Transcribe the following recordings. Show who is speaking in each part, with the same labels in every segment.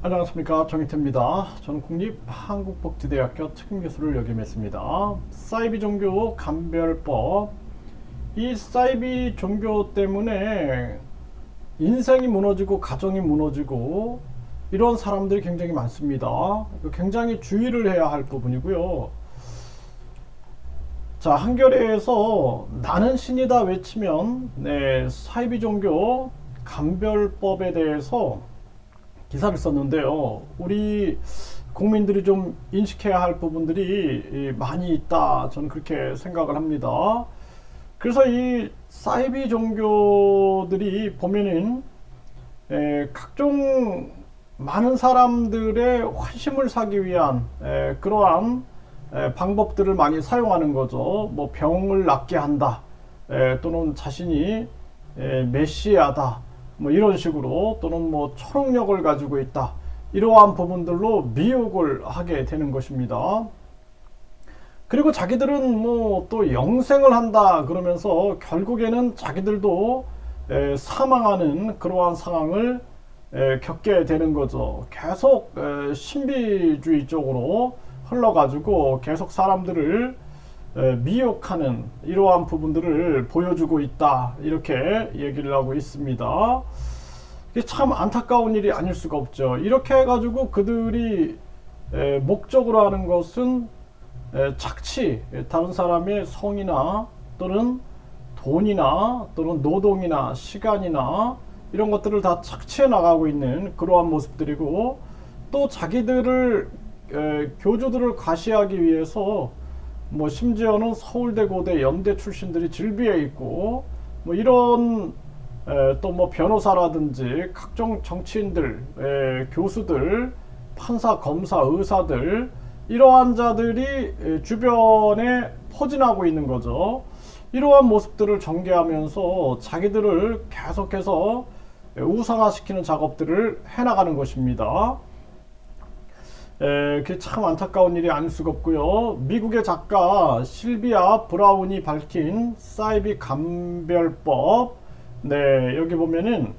Speaker 1: 안녕하십니까 정희태입니다. 저는 국립한국복지대학교 특임교수를 역임했습니다. 사이비 종교 감별법 이 사이비 종교 때문에 인생이 무너지고 가정이 무너지고 이런 사람들이 굉장히 많습니다. 굉장히 주의를 해야 할 부분이고요. 자 한겨레에서 나는 신이다 외치면 네, 사이비 종교 감별법에 대해서 기사를 썼는데요. 우리 국민들이 좀 인식해야 할 부분들이 많이 있다. 저는 그렇게 생각을 합니다. 그래서 이 사이비 종교들이 보면은 에, 각종 많은 사람들의 환심을 사기 위한 에, 그러한 에, 방법들을 많이 사용하는 거죠. 뭐 병을 낫게 한다. 에, 또는 자신이 에, 메시아다. 뭐 이런 식으로 또는 뭐 초능력을 가지고 있다. 이러한 부분들로 미혹을 하게 되는 것입니다. 그리고 자기들은 뭐 또 영생을 한다 그러면서 결국에는 자기들도 에, 사망하는 그러한 상황을 에, 겪게 되는 거죠. 계속 에, 신비주의 쪽으로 흘러가지고 계속 사람들을 에, 미혹하는 이러한 부분들을 보여주고 있다 이렇게 얘기를 하고 있습니다. 이게 참 안타까운 일이 아닐 수가 없죠. 이렇게 해가지고 그들이 에, 목적으로 하는 것은 에, 착취, 다른 사람의 성이나 또는 돈이나 또는 노동이나 시간이나 이런 것들을 다 착취해 나가고 있는 그러한 모습들이고 또 자기들을 에, 교주들을 과시하기 위해서 뭐 심지어는 서울대, 고대, 연대 출신들이 질비해 있고 뭐 이런 또 뭐 변호사라든지 각종 정치인들, 에, 교수들, 판사, 검사, 의사들 이러한 자들이 주변에 퍼진하고 있는 거죠. 이러한 모습들을 전개하면서 자기들을 계속해서 우상화시키는 작업들을 해나가는 것입니다. 에, 그게 참 안타까운 일이 아닐 수가 없고요. 미국의 작가 실비아 브라운이 밝힌 사이비 감별법. 네, 여기 보면은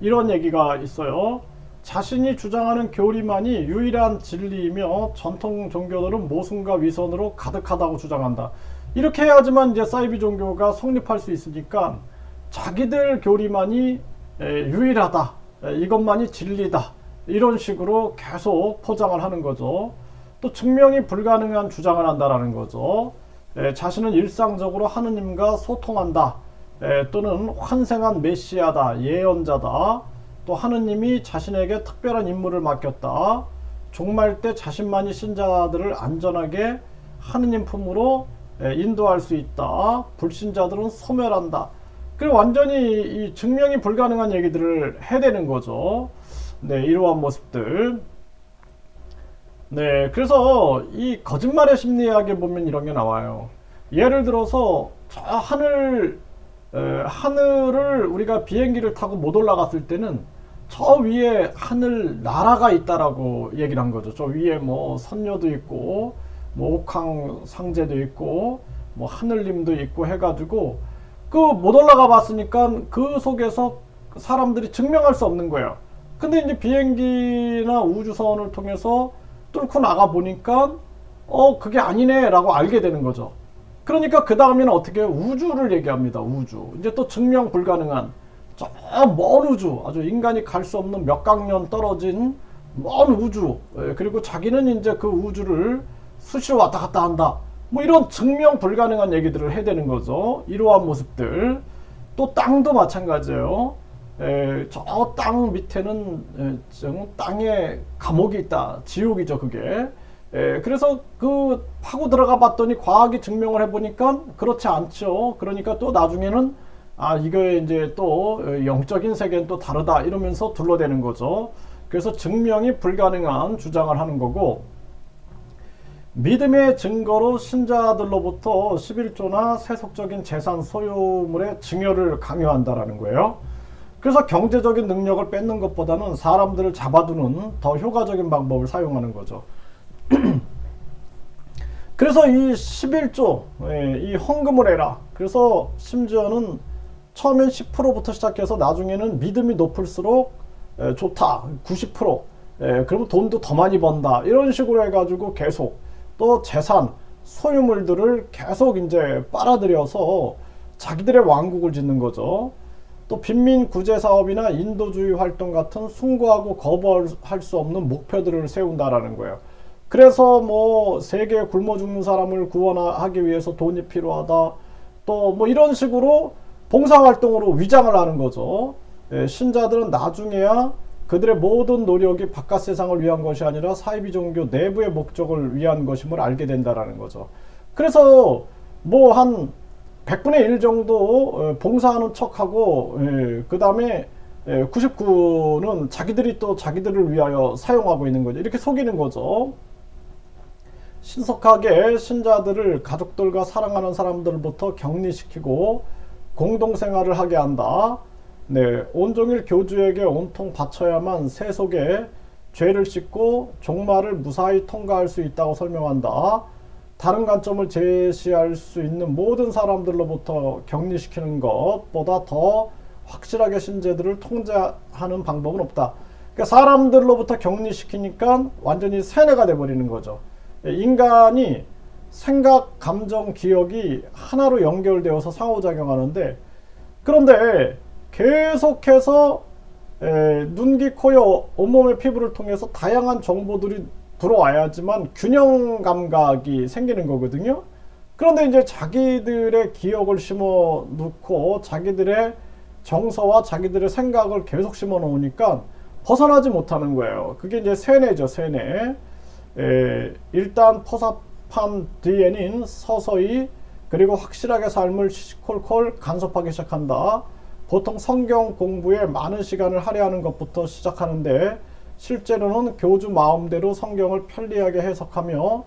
Speaker 1: 이런 얘기가 있어요. 자신이 주장하는 교리만이 유일한 진리이며 전통 종교들은 모순과 위선으로 가득하다고 주장한다. 이렇게 해야지만 이제 사이비 종교가 성립할 수 있으니까 자기들 교리만이 에, 유일하다. 에, 이것만이 진리다. 이런 식으로 계속 포장을 하는 거죠. 또 증명이 불가능한 주장을 한다라는 거죠. 에, 자신은 일상적으로 하느님과 소통한다. 에, 또는 환생한 메시아다, 예언자다. 또 하느님이 자신에게 특별한 임무를 맡겼다. 종말 때 자신만이 신자들을 안전하게 하느님 품으로 에, 인도할 수 있다. 불신자들은 소멸한다. 그리고 완전히 이 증명이 불가능한 얘기들을 해대는 거죠. 네, 이러한 모습들. 네, 그래서 이 거짓말의 심리학에 보면 이런 게 나와요. 예를 들어서 저 하늘 에, 하늘을 우리가 비행기를 타고 못 올라갔을 때는 저 위에 하늘 나라가 있다라고 얘기를 한 거죠. 저 위에 뭐 선녀도 있고 뭐 옥황 상제도 있고 뭐 하늘님도 있고 해가지고 그 못 올라가 봤으니까 그 속에서 사람들이 증명할 수 없는 거예요. 근데 이제 비행기나 우주선을 통해서 뚫고 나가 보니까 어 그게 아니네라고 알게 되는 거죠. 그러니까 그 다음에는 어떻게 우주를 얘기합니다. 우주. 이제 또 증명 불가능한 저 먼 우주, 아주 인간이 갈 수 없는 몇 강년 떨어진 먼 우주. 예, 그리고 자기는 이제 그 우주를 수시로 왔다 갔다 한다. 뭐 이런 증명 불가능한 얘기들을 해대는 거죠. 이러한 모습들. 또 땅도 마찬가지예요. 저 땅 밑에는 땅에 감옥이 있다. 지옥이죠, 그게. 에, 그래서 그 파고 들어가 봤더니 과학이 증명을 해보니까 그렇지 않죠. 그러니까 또 나중에는 아, 이거 이제 또 영적인 세계는 또 다르다. 이러면서 둘러대는 거죠. 그래서 증명이 불가능한 주장을 하는 거고, 믿음의 증거로 신자들로부터 11조나 세속적인 재산 소유물의 증여를 강요한다라는 거예요. 그래서 경제적인 능력을 뺏는 것보다는 사람들을 잡아두는 더 효과적인 방법을 사용하는 거죠. 그래서 이 11조, 예, 이 헌금을 해라. 그래서 심지어는 처음엔 10%부터 시작해서 나중에는 믿음이 높을수록 예, 좋다. 90%. 예, 그러면 돈도 더 많이 번다. 이런 식으로 해가지고 계속 또 재산, 소유물들을 계속 이제 빨아들여서 자기들의 왕국을 짓는 거죠. 또 빈민 구제 사업이나 인도주의 활동 같은 숭고하고 거부할 수 없는 목표들을 세운다라는 거예요. 그래서 뭐 세계에 굶어 죽는 사람을 구원하기 위해서 돈이 필요하다. 또 뭐 이런 식으로 봉사 활동으로 위장을 하는 거죠. 예, 신자들은 나중에야 그들의 모든 노력이 바깥 세상을 위한 것이 아니라 사이비 종교 내부의 목적을 위한 것임을 알게 된다라는 거죠. 그래서 뭐한 100분의 1 정도 어, 봉사하는 척하고 예, 그 다음에 99는 자기들이 또 자기들을 위하여 사용하고 있는 거죠. 이렇게 속이는 거죠. 신속하게 신자들을 가족들과 사랑하는 사람들부터 격리시키고 공동생활을 하게 한다. 네, 온종일 교주에게 온통 바쳐야만 세속에 죄를 씻고 종말을 무사히 통과할 수 있다고 설명한다. 다른 관점을 제시할 수 있는 모든 사람들로부터 격리시키는 것보다 더 확실하게 신제들을 통제하는 방법은 없다. 그러니까 사람들로부터 격리시키니까 완전히 세뇌가 돼버리는 거죠. 인간이 생각, 감정, 기억이 하나로 연결되어서 상호작용하는데 그런데 계속해서 에, 눈, 귀, 코, 여, 온몸의 피부를 통해서 다양한 정보들이 들어와야지만 균형 감각이 생기는 거거든요. 그런데 이제 자기들의 기억을 심어 놓고 자기들의 정서와 자기들의 생각을 계속 심어 놓으니까 벗어나지 못하는 거예요. 그게 이제 세뇌죠, 세뇌. 에, 일단 포섭한 뒤에는 서서히 그리고 확실하게 삶을 시콜콜 간섭하기 시작한다. 보통 성경 공부에 많은 시간을 할애하는 것부터 시작하는데 실제로는 교주 마음대로 성경을 편리하게 해석하며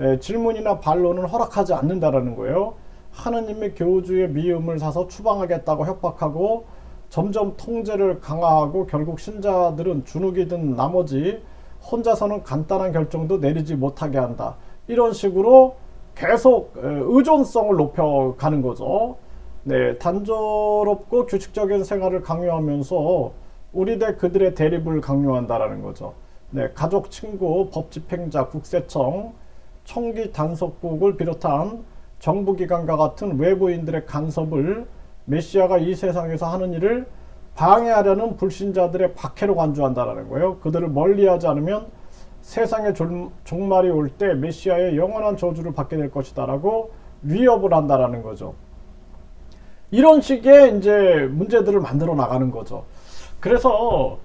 Speaker 1: 에, 질문이나 반론을 허락하지 않는다라는 거예요. 하느님의 교주의 미움을 사서 추방하겠다고 협박하고 점점 통제를 강화하고 결국 신자들은 주눅이 든 나머지 혼자서는 간단한 결정도 내리지 못하게 한다. 이런 식으로 계속 의존성을 높여가는 거죠. 네, 단조롭고 규칙적인 생활을 강요하면서 우리 대 그들의 대립을 강요한다라는 거죠. 네, 가족, 친구, 법 집행자, 국세청, 총기 단속국을 비롯한 정부기관과 같은 외부인들의 간섭을 메시아가 이 세상에서 하는 일을 방해하려는 불신자들의 박해로 간주한다라는 거예요. 그들을 멀리하지 않으면 세상의 종말이 올 때 메시아의 영원한 저주를 받게 될 것이다라고 위협을 한다라는 거죠. 이런 식의 이제 문제들을 만들어 나가는 거죠. 그래서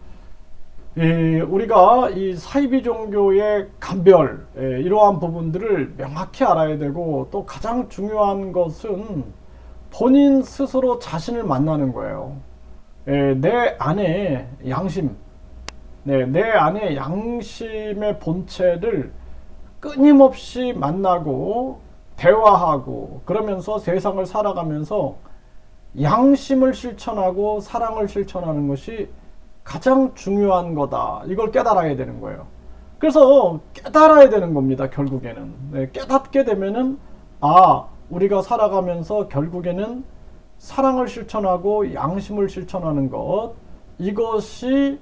Speaker 1: 이 우리가 이 사이비 종교의 감별 예, 이러한 부분들을 명확히 알아야 되고 또 가장 중요한 것은 본인 스스로 자신을 만나는 거예요. 예, 내 안에 양심, 네, 내 안에 양심의 본체를 끊임없이 만나고 대화하고 그러면서 세상을 살아가면서 양심을 실천하고 사랑을 실천하는 것이 가장 중요한 거다. 이걸 깨달아야 되는 거예요. 그래서 깨달아야 되는 겁니다. 결국에는 네, 깨닫게 되면은 아 우리가 살아가면서 결국에는 사랑을 실천하고 양심을 실천하는 것 이것이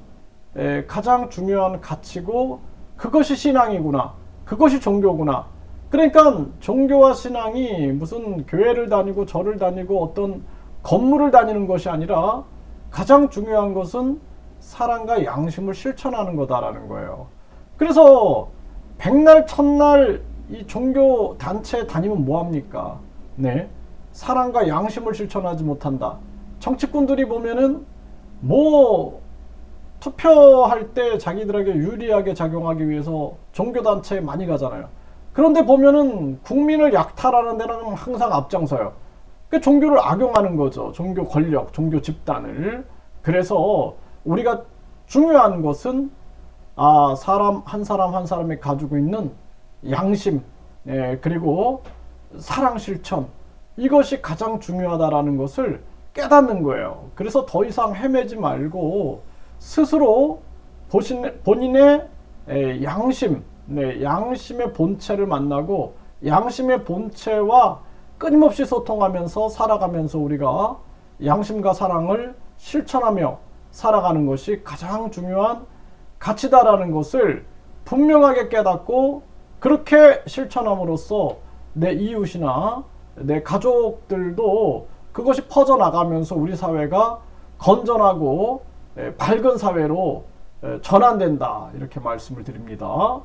Speaker 1: 에, 가장 중요한 가치고 그것이 신앙이구나. 그것이 종교구나. 그러니까 종교와 신앙이 무슨 교회를 다니고 절을 다니고 어떤 건물을 다니는 것이 아니라 가장 중요한 것은 사랑과 양심을 실천하는 거다라는 거예요. 그래서 백날 첫날 이 종교 단체 다니면 뭐 합니까? 네. 사랑과 양심을 실천하지 못한다. 정치꾼들이 보면은 뭐 투표할 때 자기들에게 유리하게 작용하기 위해서 종교 단체에 많이 가잖아요. 그런데 보면은 국민을 약탈하는 데는 항상 앞장서요. 그 종교를 악용하는 거죠. 종교 권력, 종교 집단을. 그래서 우리가 중요한 것은 아 사람 한 사람 한 사람이 가지고 있는 양심, 예, 그리고 사랑 실천 이것이 가장 중요하다라는 것을 깨닫는 거예요. 그래서 더 이상 헤매지 말고 스스로 본인의 에, 양심, 네, 양심의 본체를 만나고 양심의 본체와 끊임없이 소통하면서 살아가면서 우리가 양심과 사랑을 실천하며 살아가는 것이 가장 중요한 가치다라는 것을 분명하게 깨닫고 그렇게 실천함으로써 내 이웃이나 내 가족들도 그것이 퍼져나가면서 우리 사회가 건전하고 에, 밝은 사회로 에, 전환된다 이렇게 말씀을 드립니다.